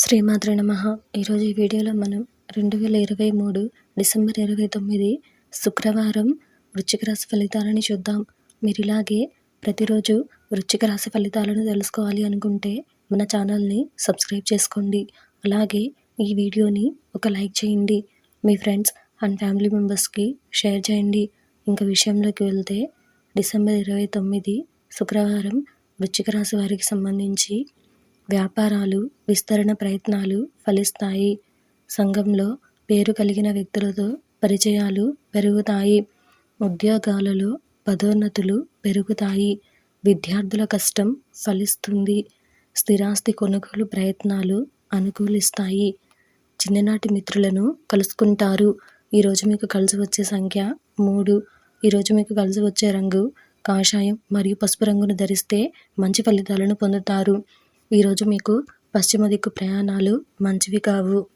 శ్రీమాత్ర నమ. ఈరోజు ఈ వీడియోలో మనం రెండు వేల ఇరవై మూడు డిసెంబర్ ఇరవై తొమ్మిది శుక్రవారం వృశ్చిక రాశి ఫలితాలని చూద్దాం. మీరు ఇలాగే ప్రతిరోజు వృశ్చిక రాశి ఫలితాలను తెలుసుకోవాలి అనుకుంటే మన ఛానల్ని సబ్స్క్రైబ్ చేసుకోండి. అలాగే ఈ వీడియోని ఒక లైక్ చేయండి. మీ ఫ్రెండ్స్ అండ్ ఫ్యామిలీ మెంబర్స్కి షేర్ చేయండి. ఇంకా విషయంలోకి వెళ్తే డిసెంబర్ ఇరవై తొమ్మిది శుక్రవారం వృశ్చిక రాశి వారికి సంబంధించి వ్యాపారాలు విస్తరణ ప్రయత్నాలు ఫలిస్తాయి. సంఘంలో పేరు కలిగిన వ్యక్తులతో పరిచయాలు పెరుగుతాయి. ఉద్యోగాలలో పదోన్నతులు పెరుగుతాయి. విద్యార్థుల కష్టం ఫలిస్తుంది. స్థిరాస్తి కొనుగోలు ప్రయత్నాలు అనుకూలిస్తాయి. చిన్ననాటి మిత్రులను కలుసుకుంటారు. ఈరోజు మీకు కలిసి వచ్చే సంఖ్య మూడు. ఈరోజు మీకు కలిసి వచ్చే రంగు కాషాయం మరియు పసుపు రంగును ధరిస్తే మంచి ఫలితాలను పొందుతారు. ఈరోజు మీకు పశ్చిమ దిక్కు ప్రయాణాలు మంచివి కావు.